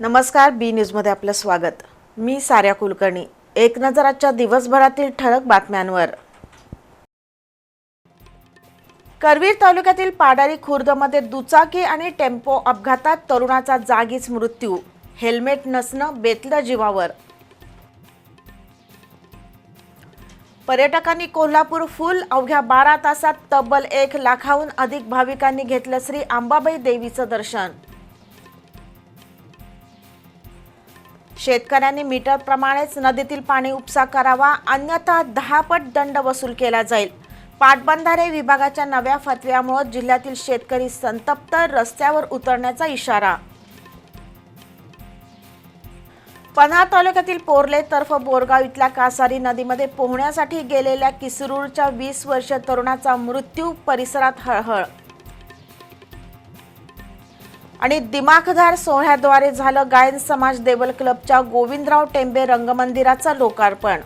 नमस्कार बी न्यूजमध्ये आपलं स्वागत. मी साऱ्या कुलकर्णी. एक नजर आजच्या दिवसभरातील ठळक बातम्यांवर. करवीर तालुक्यातील पाडारी खुर्दमध्ये दुचाकी आणि टेम्पो अपघातात तरुणाचा जागीच मृत्यू. हेल्मेट नसणं बेतलं जीवावर. पर्यटकांनी कोल्हापूर फुल अवघ्या बारा तासात तब्बल एक लाखाहून अधिक भाविकांनी घेतलं श्री आंबाबाई देवीचं दर्शन. शेतकऱ्यांनी मीटरप्रमाणेच नदीतील पाणी उपसा करावा अन्यथा दहापट दंड वसूल केला जाईल. पाटबंधारे विभागाच्या नव्या फतव्यामुळे जिल्ह्यातील शेतकरी संतप्त रस्त्यावर उतरण्याचा इशारा. पन्हा तालुक्यातील पोर्ले तर्फ बोरगाव इथल्या कासारी नदीमध्ये पोहण्यासाठी गेलेल्या किसरूरच्या वीस वर्षीय तरुणाचा मृत्यू परिसरात हळहळ आणि दिमाखदार सोहळ्याद्वारे झालं गायन समाज देवल क्लबच्या गोविंदराव टेंबे रंगमंदिराचं लोकार्पण.